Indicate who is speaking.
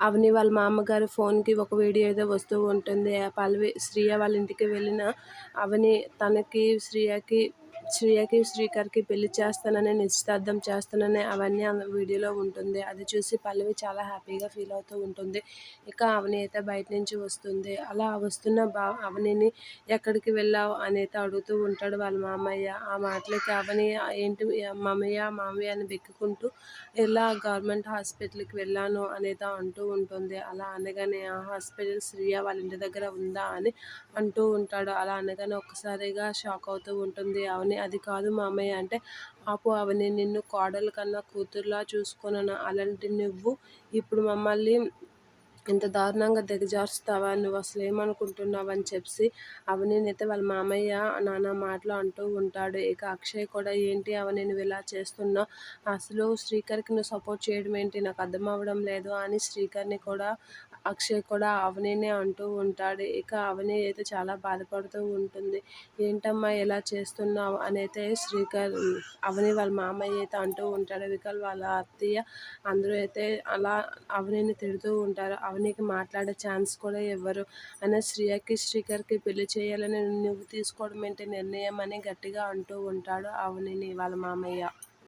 Speaker 1: అవని వాళ్ళ మామగారి ఫోన్కి ఒక వీడియో ఏదో వస్తూ ఉంటుంది. పల్లవి శ్రీయ వాళ్ళ ఇంటికి వెళ్ళిన అవని తనకి శ్రీయకి శ్రీయకి శ్రీకర్కి పెళ్ళి చేస్తానని నిశ్చితార్థం చేస్తానని అవన్నీ వీడియోలో ఉంటుంది. అది చూసి పల్లవి చాలా హ్యాపీగా ఫీల్ అవుతూ ఉంటుంది. ఇక అవని అయితే బయట నుంచి వస్తుంది. అలా వస్తున్న బా అవనిని ఎక్కడికి వెళ్ళావు అని అయితే అడుగుతూ ఉంటాడు వాళ్ళ మామయ్య. ఆ మాటలకి అవని ఏంటి మామయ్య మామయ్య అని బెక్కుకుంటూ ఇలా గవర్నమెంట్ హాస్పిటల్కి వెళ్ళాను అనేది అంటూ ఉంటుంది. అలా అనగానే ఆ హాస్పిటల్ శ్రీయ వాళ్ళ ఇంటి దగ్గర ఉందా అని అంటూ ఉంటాడు. అలా అనగానే ఒక్కసారిగా షాక్ అవుతూ ఉంటుంది. అవని అది కాదు మామయ్య. అంటే ఆపు అవని నిన్ను కోడలు కన్నా కూతురులా చూసుకున్నాను. అలాంటి నువ్వు ఇప్పుడు మమ్మల్ని ఇంత దారుణంగా దిగజార్చుతావా నువ్వు అసలు ఏమనుకుంటున్నావు అని చెప్పి అవనినైతే వాళ్ళ మామయ్య నాన్న మాటలు అంటూ ఉంటాడు. ఇక అక్షయ్ కూడా ఏంటి అవని నువ్వు ఇలా చేస్తున్నావు? అసలు శ్రీకర్కి నువ్వు సపోర్ట్ చేయడం ఏంటి? నాకు అర్థం అవ్వడం లేదు అని శ్రీకర్ని కూడా అక్షయ్ కూడా అవనీనే అంటూ ఉంటాడు. ఇక అవని అయితే చాలా బాధపడుతూ ఉంటుంది. ఏంటమ్మా ఇలా చేస్తున్నావు? అని అయితే శ్రీకర్ అవని వాళ్ళ మామయ్య అయితే అంటూ ఉంటాడు. వికల్ వాళ్ళ అత్తయ్య అందరూ అయితే అలా అవనీని తిడుతూ ఉంటారు. అవనికి మాట్లాడే ఛాన్స్ కూడా ఇవ్వరు అయినా శ్రీయకి శ్రీకర్కి పెళ్ళి చేయాలని నువ్వు తీసుకోవడం ఏంటి నిర్ణయం అని గట్టిగా అంటూ ఉంటాడు అవనిని వాళ్ళ మామయ్య.